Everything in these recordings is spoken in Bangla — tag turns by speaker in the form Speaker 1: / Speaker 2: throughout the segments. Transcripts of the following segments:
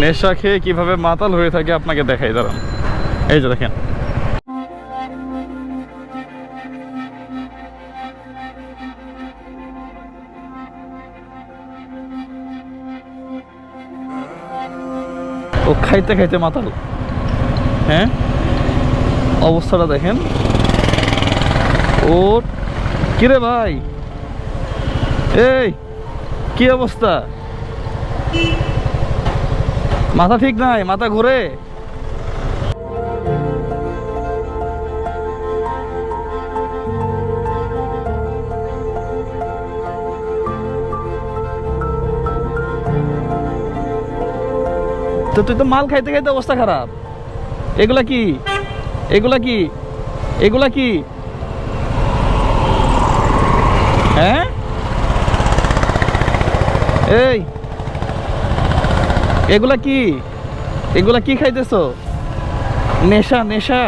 Speaker 1: নেশা খেয়ে কীভাবে মাতাল হয়ে থাকে আপনাকে দেখাই, দাঁড়ান। এই যে দেখেন। ও খাইতে খাইতে মাতাল। হ্যাঁ? অবস্থাটা দেখেন। ও কিরে ভাই? এই, কি অবস্থা? মাথা ঠিক নাই, মাথা ঘুরে। তো তুই তো মাল খাইতে খাইতে অবস্থা খারাপ। এগুলা কি? এগুলা কি? এগুলা কি? হ্যাঁ? এই এগুলা কি? এগুলা কি খাইতেছো? নেশা নেশা?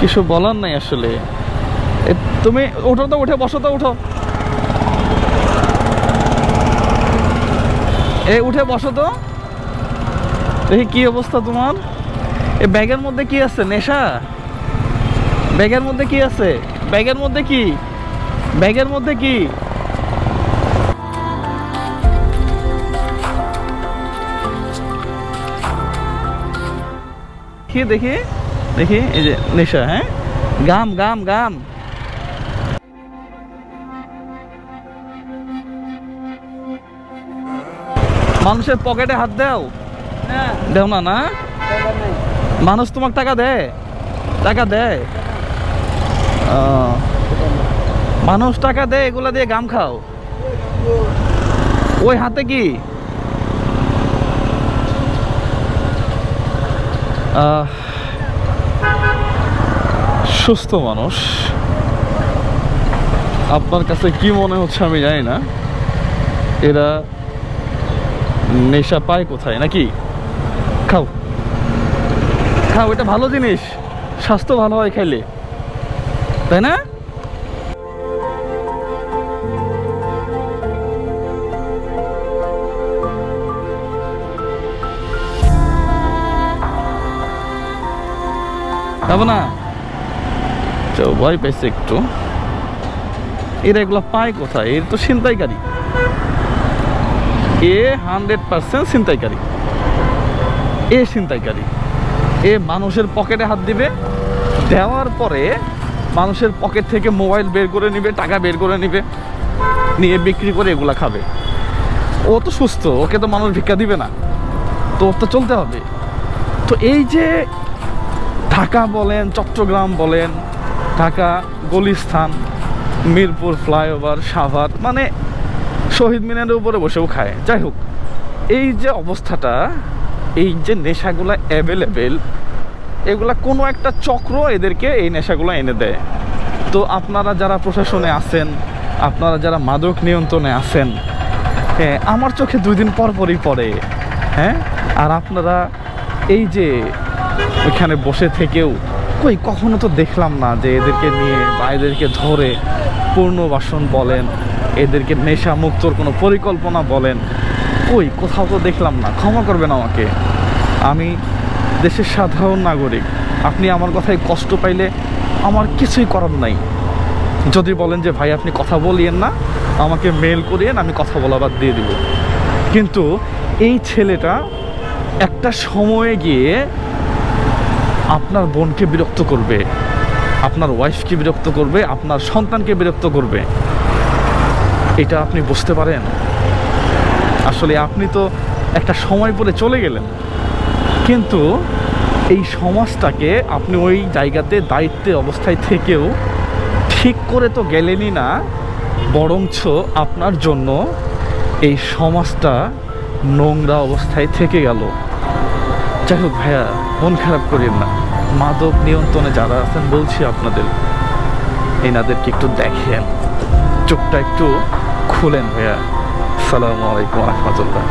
Speaker 1: কিছু বলার নাই আসলে। তুমি ওঠো তো, উঠে বসো তো, উঠো। এ, উঠে বসো তো। দেখি কি অবস্থা তোমার। এ, ব্যাগের মধ্যে কি আছে? নেশা? ব্যাগের মধ্যে কি আছে? ব্যাগের মধ্যে কি? ব্যাগের মধ্যে কি? দেখি? দেখি এই যে নেশা হ্যাঁ? গাম গাম গাম। মানুষের পকেটে হাত দাও। দেও না না? মানুষ তোমাকে টাকা দেয়? টাকা দেয়? মানুষ টাকা দেয় এগুলা দিয়ে গাম খাও। ওই হাতে কি? সুস্থ মানুষ। আপনার কাছে কি মনে হচ্ছে আমি জানি না। এরা নেশা পায় কোথায় নাকি? খাও। খাও, এটা ভালো জিনিস। স্বাস্থ্য ভালো হয় খাইলে। তাই না? খাব না তো ভয় পেয়েছে একটু। এরা এগুলো পায় কোথায়? এর তো ছিনতাইকারী। এ হান্ড্রেড পার্সেন্ট ছিনতাইকারী। এ ছিনতাইকারী। এ মানুষের পকেটে হাত দিবে। দেওয়ার পরে মানুষের পকেট থেকে মোবাইল বের করে নিবে, টাকা বের করে নিবে, নিয়ে বিক্রি করে এগুলা খাবে। ও তো সুস্থ, ওকে তো মানুষ ভিক্ষা দিবে না। তো ওর তো চলতে হবে। তো এই যে ঢাকা বলেন, চট্টগ্রাম বলেন, ঢাকা গলিস্থান, মিরপুর, ফ্লাইওভার, সাভার মানে শহীদ মিনারের উপরে বসেও খায়। যাই হোক, এই যে অবস্থাটা, এই যে নেশাগুলা অ্যাভেলেবেল এগুলা কোনো একটা চক্র এদেরকে এই নেশাগুলো এনে দেয়। তো আপনারা যারা প্রশাসনে আছেন, আপনারা যারা মাদক নিয়ন্ত্রণে আছেন হ্যাঁ আমার চোখে দুই দিন পর পরই পড়ে হ্যাঁ? আর আপনারা এই যে ওইখানে বসে থেকেও, কই, কখনো তো দেখলাম না যে এদেরকে নিয়ে বা এদেরকে ধরে পূর্ণবাসন বলেন, এদেরকে নেশা মুক্তর কোনো পরিকল্পনা বলেন, কই, কোথাও তো দেখলাম না। ক্ষমা করবেন আমাকে। আমি দেশের সাধারণ নাগরিক, আপনি আমার কথায় কষ্ট পাইলে আমার কিছুই করার নাই। যদি বলেন যে, ভাই, আপনি কথা বলিয়েন না, আমাকে মেল করিয়েন, আমি কথা বলা বাদ দিয়ে দিব। কিন্তু এই ছেলেটা একটা সময়ে গিয়ে আপনার বোনকে বিরক্ত করবে, আপনার ওয়াইফকে বিরক্ত করবে, আপনার সন্তানকে বিরক্ত করবে। এটা আপনি বুঝতে পারেন? আসলে আপনি তো একটা সময় পরে চলে গেলেন। কিন্তু এই সমাজটাকে আপনি ওই জায়গাতে দায়িত্বে অবস্থায় থেকেও ঠিক করে তো গেলেনই না, বরঞ্চ আপনার জন্য এই সমাজটা নোংরা অবস্থায় থেকে গেল। যাই হোক ভাইয়া, মন খারাপ করেন না। মাদক নিয়ন্ত্রণে যারা আছেন, বলছি আপনাদের, এনাদেরকে একটু দেখেন। চোখটা একটু খুলেন ভাইয়া। সালামু আলাইকুম রহমতুল্লাহ।